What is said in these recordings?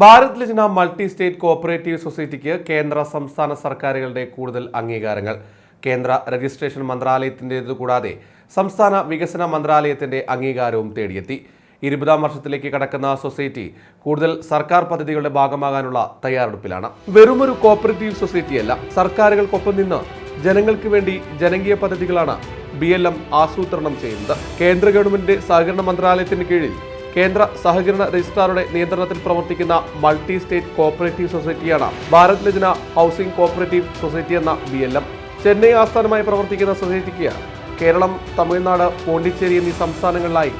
Bharat Lajna multi state cooperative സൊസൈറ്റിക്ക് കേന്ദ്ര സംസ്ഥാന സർക്കാരുകളുടെ കൂടുതൽ അംഗീകാരങ്ങൾ. കേന്ദ്ര രജിസ്ട്രേഷൻ മന്ത്രാലയത്തിന്റേത് കൂടാതെ സംസ്ഥാന വികസന മന്ത്രാലയത്തിന്റെ അംഗീകാരവും തേടിയെത്തി. ഇരുപതാം വർഷത്തിലേക്ക് കടക്കുന്ന സൊസൈറ്റി കൂടുതൽ സർക്കാർ പദ്ധതികളുടെ ഭാഗമാകാനുള്ള തയ്യാറെടുപ്പിലാണ്. വെറുമൊരു കോഓപ്പറേറ്റീവ് സൊസൈറ്റിയല്ല സർക്കാരുകൾക്കൊപ്പം നിന്ന് ജനങ്ങൾക്ക് വേണ്ടി ജനകീയ പദ്ധതികളാണ് ബി ആസൂത്രണം ചെയ്യുന്നത്. കേന്ദ്ര ഗവൺമെന്റിന്റെ സഹകരണ മന്ത്രാലയത്തിന് കീഴിൽ കേന്ദ്ര സഹകരണ രജിസ്ട്രാറുടെ നിയന്ത്രണത്തിൽ പ്രവർത്തിക്കുന്ന multi state cooperative സൊസൈറ്റിയാണ് Bharat Lajna housing cooperative society എന്ന ബി എൽ എം. ചെന്നൈ ആസ്ഥാനമായി പ്രവർത്തിക്കുന്ന സൊസൈറ്റിക്ക് കേരളം തമിഴ്നാട് പോണ്ടിച്ചേരി എന്നീ സംസ്ഥാനങ്ങളിലായി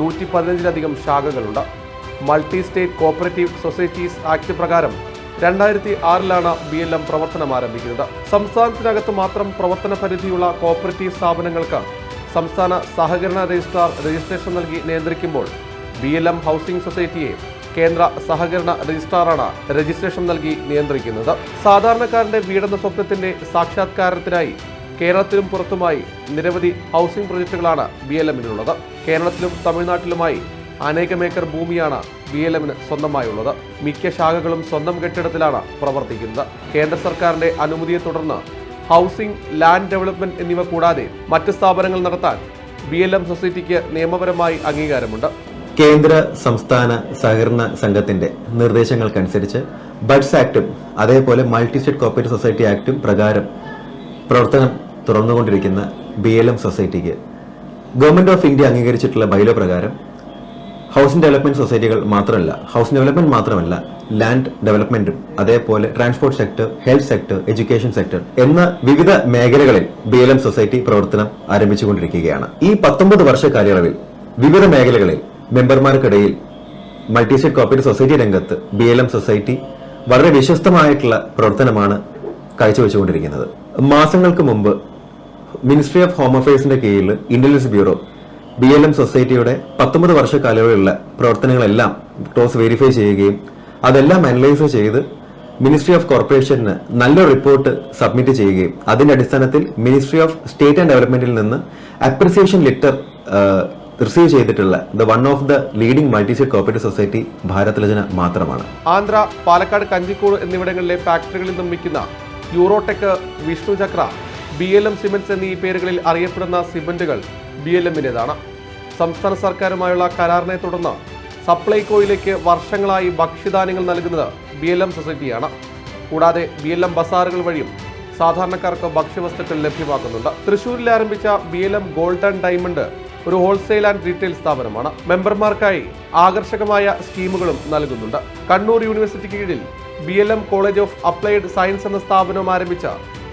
നൂറ്റി പതിനഞ്ചിലധികം ശാഖകളുണ്ട്. Multi state cooperative societies act പ്രകാരം രണ്ടായിരത്തി ആറിലാണ് ബി എൽ എം പ്രവർത്തനം ആരംഭിക്കുന്നത്. സംസ്ഥാനത്തിനകത്ത് മാത്രം പ്രവർത്തന പരിധിയുള്ള കോപ്പറേറ്റീവ് സ്ഥാപനങ്ങൾക്ക് സംസ്ഥാന സഹകരണ രജിസ്ട്രാർ രജിസ്ട്രേഷൻ നൽകി നിയന്ത്രിക്കുമ്പോൾ ബി എൽ എം ഹൗസിംഗ് സൊസൈറ്റിയെ കേന്ദ്ര സഹകരണ രജിസ്ട്രാറാണ് രജിസ്ട്രേഷൻ നൽകി നിയന്ത്രിക്കുന്നത്. സാധാരണക്കാരന്റെ വീടെന്ന സ്വപ്നത്തിന്റെ സാക്ഷാത്കാരത്തിനായി കേരളത്തിലും പുറത്തുമായി നിരവധി ഹൗസിംഗ് പ്രൊജക്ടുകളാണ് ബി എൽ എമ്മിനുള്ളത്. കേരളത്തിലും തമിഴ്നാട്ടിലുമായി അനേകമേക്കർ ഭൂമിയാണ് ബി എൽ എമ്മിന് സ്വന്തമായുള്ളത്. മിക്ക ശാഖകളും സ്വന്തം കെട്ടിടത്തിലാണ് പ്രവർത്തിക്കുന്നത്. കേന്ദ്ര സർക്കാരിന്റെ അനുമതിയെ തുടർന്ന് ഹൗസിംഗ് ലാൻഡ് ഡെവലപ്മെന്റ് എന്നിവ കൂടാതെ മറ്റ് സ്ഥാപനങ്ങൾ നടത്താൻ ബി എൽ എം സൊസൈറ്റിക്ക് നിയമപരമായി അംഗീകാരമുണ്ട്. കേന്ദ്ര സംസ്ഥാന സഹകരണ സംഘത്തിന്റെ നിർദ്ദേശങ്ങൾക്കനുസരിച്ച് ബഡ്സ് ആക്ടും അതേപോലെ മൾട്ടി സ്റ്റേറ്റ് കോപ്പറേറ്റീവ് സൊസൈറ്റി ആക്ടും പ്രകാരം പ്രവർത്തനം തുറന്നുകൊണ്ടിരിക്കുന്ന ബി എൽ എം സൊസൈറ്റിക്ക്. ഗവൺമെന്റ് ഓഫ് ഇന്ത്യ അംഗീകരിച്ചിട്ടുള്ള ബൈലോ പ്രകാരം ഹൗസിംഗ് ഡെവലപ്മെന്റ് സൊസൈറ്റികൾ മാത്രമല്ല ഹൗസിംഗ് ഡെവലപ്മെന്റ് മാത്രമല്ല ലാൻഡ് ഡെവലപ്മെന്റും അതേപോലെ transport sector health sector education sector എന്ന വിവിധ മേഖലകളിൽ ബി എൽ എം സൊസൈറ്റി പ്രവർത്തനം ആരംഭിച്ചുകൊണ്ടിരിക്കുകയാണ്. ഈ പത്തൊമ്പത് വർഷ കാലയളവിൽ വിവിധ മേഖലകളിൽ മെമ്പർമാർക്കിടയിൽ മൾട്ടി സ്റ്റേറ്റ് കോപ്പറേറ്റീവ് സൊസൈറ്റി രംഗത്ത് ബി എൽ എം സൊസൈറ്റി വളരെ വിശ്വസ്തമായിട്ടുള്ള പ്രവർത്തനമാണ് കാഴ്ചവെച്ചുകൊണ്ടിരിക്കുന്നത്. മാസങ്ങൾക്ക് മുമ്പ് മിനിസ്ട്രി ഓഫ് ഹോം അഫയേഴ്സിന്റെ കീഴിൽ intelligence bureau B L M സൊസൈറ്റിയുടെ പത്തൊമ്പത് വർഷ കാലയളവിലുള്ള പ്രവർത്തനങ്ങളെല്ലാം ടോസ് വെരിഫൈ ചെയ്യുകയും അതെല്ലാം അനലൈസ് ചെയ്ത് മിനിസ്ട്രി ഓഫ് കോർപ്പറേഷന് നല്ലൊരു റിപ്പോർട്ട് സബ്മിറ്റ് ചെയ്യുകയും അതിന്റെ അടിസ്ഥാനത്തിൽ മിനിസ്ട്രി ഓഫ് സ്റ്റേറ്റ് ആൻഡ് ഡെവലപ്മെന്റിൽ നിന്ന് അപ്രിസിയേഷൻ ലെറ്റർ റിസീവ് ചെയ്തിട്ടുള്ള the one of the leading multi state cooperative society Bharat Rachana മാത്രമാണ്. ആന്ധ്ര പാലക്കാട് കഞ്ചിക്കോട് എന്നിവിടങ്ങളിലെ ഫാക്ടറികളിൽ നിർമ്മിക്കുന്ന Eurotech Vishnu Chakra B L M cements എന്നീ പേരുകളിൽ അറിയപ്പെടുന്ന സിമെന്റുകൾ ബി എൽ എമ്മിന്റെതാണ് സംസ്ഥാന സർക്കാരുമായുള്ള കരാറിനെ തുടർന്ന് സപ്ലൈകോയിലേക്ക് വർഷങ്ങളായി ഭക്ഷ്യധാന്യങ്ങൾ നൽകുന്നത് ബി എൽ എം സൊസൈറ്റിയാണ് കൂടാതെ ബി എൽ എം ബസാറുകൾ വഴിയും സാധാരണക്കാർക്ക് ഭക്ഷ്യവസ്തുക്കൾ ലഭ്യമാക്കുന്നുണ്ട്. തൃശൂരിൽ ആരംഭിച്ച B L M golden diamond ഒരു ഹോൾസെയിൽ ആൻഡ് റീറ്റെയിൽ സ്ഥാപനമാണ്. മെമ്പർമാർക്കായി ആകർഷകമായ സ്കീമുകളും നൽകുന്നുണ്ട്. കണ്ണൂർ യൂണിവേഴ്സിറ്റി കീഴിൽ B L M college of applied science എന്ന സ്ഥാപനം ആരംഭിച്ച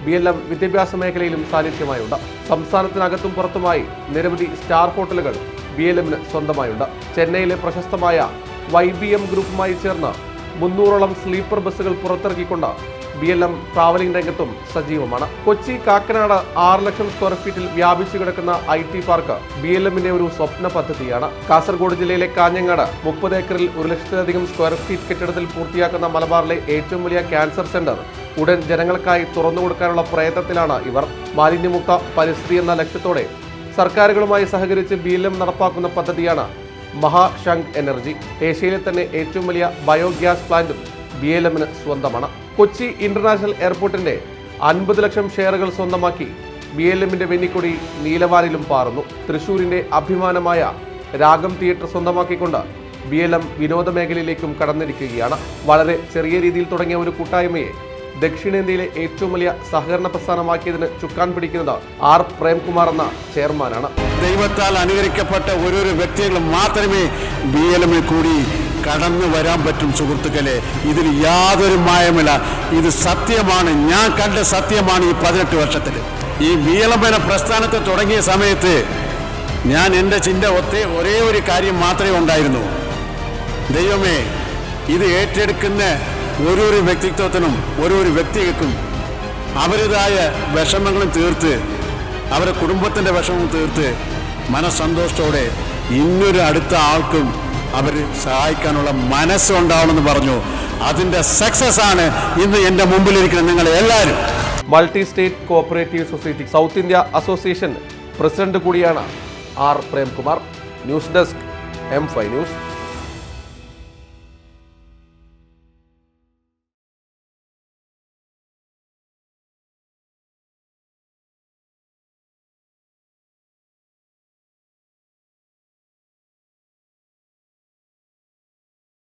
ബി എൽ എം വിദ്യാഭ്യാസ മേഖലയിലും സാന്നിധ്യമായുണ്ട്. സംസ്ഥാനത്തിനകത്തും പുറത്തുമായി നിരവധി സ്റ്റാർ ഹോട്ടലുകൾ ബി എൽ എമ്മിന് സ്വന്തമായുണ്ട്. ചെന്നൈയിലെ പ്രശസ്തമായ വൈ ബി എം ഗ്രൂപ്പുമായി ചേർന്ന് മുന്നൂറോളം സ്ലീപ്പർ ബസ്സുകൾ പുറത്തിറക്കിക്കൊണ്ട് ബി എൽ എം ട്രാവലിംഗ് രംഗത്തും സജീവമാണ്. കൊച്ചി കാക്കനാട് ആറ് ലക്ഷം സ്ക്വയർ ഫീറ്റിൽ വ്യാപിച്ചു കിടക്കുന്ന I T park B L എമ്മിന്റെ ഒരു സ്വപ്ന പദ്ധതിയാണ്. കാസർഗോഡ് ജില്ലയിലെ കാഞ്ഞങ്ങാട് മുപ്പത് ഏക്കറിൽ ഒരു ലക്ഷത്തിലധികം സ്ക്വയർ ഫീറ്റ് കെട്ടിടത്തിൽ പൂർത്തിയാക്കുന്ന മലബാറിലെ ഏറ്റവും വലിയ ക്യാൻസർ സെന്റർ ഉടൻ ജനങ്ങൾക്കായി തുറന്നു കൊടുക്കാനുള്ള പ്രയത്നത്തിലാണ് ഇവർ. മാലിന്യമുക്ത പരിസ്ഥിതി എന്ന ലക്ഷ്യത്തോടെ സർക്കാരുകളുമായി സഹകരിച്ച് ബി എൽ എം നടപ്പാക്കുന്ന പദ്ധതിയാണ് മഹാശങ്ക് എനർജി ഏഷ്യയിലെ തന്നെ ഏറ്റവും വലിയ ബയോഗ്യാസ് പ്ലാന്റും ബി എൽ എമ്മിന് സ്വന്തമാണ്. കൊച്ചി ഇന്റർനാഷണൽ എയർപോർട്ടിന്റെ അൻപത് ലക്ഷം ഷെയറുകൾ സ്വന്തമാക്കി ബി എൽ എമ്മിന്റെ വെന്നിക്കൊടി നീലവാലിലും പാറുന്നു. തൃശൂരിന്റെ അഭിമാനമായ രാഗം തിയേറ്റർ സ്വന്തമാക്കിക്കൊണ്ട് ബി എൽ എം വിനോദ മേഖലയിലേക്കും കടന്നിരിക്കുകയാണ്. വളരെ ചെറിയ രീതിയിൽ തുടങ്ങിയ ഒരു കൂട്ടായ്മയെ ദക്ഷിണേന്ത്യയിലെ ഏറ്റവും വലിയ സഹകരണ പ്രസ്ഥാനമാക്കിയതിന് ചുക്കാൻ പിടിക്കുന്നത് ആർ പ്രേംകുമാർ എന്ന ചെയർമാനാണ്. ദൈവത്താൽ അനുകരിക്കപ്പെട്ട ഓരോരോ വ്യക്തികൾ മാത്രമേ ബി എൽ എമ്മിൽ കൂടി കടന്നു വരാൻ പറ്റും സുഹൃത്തുക്കളെ. ഇതിൽ യാതൊരു മായമില്ല ഇത് സത്യമാണ്. ഞാൻ കണ്ട സത്യമാണ് ഈ പതിനെട്ട് വർഷത്തിൽ. ഈ ബി എൽ എം പ്രസ്ഥാനത്തെ തുടങ്ങിയ സമയത്ത് ഞാൻ എന്റെ ചിന്ത ഒത്തേ ഒരേ ഒരു കാര്യം മാത്രമേ ഉണ്ടായിരുന്നു. ദൈവമേ ഇത് ഏറ്റെടുക്കുന്ന ഓരോരോ വ്യക്തിത്വത്തിനും ഓരോരോ വ്യക്തികൾക്കും അവരുടേതായ വിഷമങ്ങളും തീർത്ത് അവരുടെ കുടുംബത്തിന്റെ വിഷമവും തീർത്ത് മനസ്സന്തോഷത്തോടെ ഇന്നൊരു അടുത്ത ആൾക്കും അവർ സഹായിക്കാനുള്ള മനസ്സുണ്ടാവണമെന്ന് പറഞ്ഞു. അതിന്റെ സക്സസ് ആണ് ഇന്ന് എന്റെ മുമ്പിലിരിക്കുന്ന നിങ്ങൾ എല്ലാവരും. Multi state cooperative society south India association president കൂടിയാണ് R Premkumar. News desk M five news.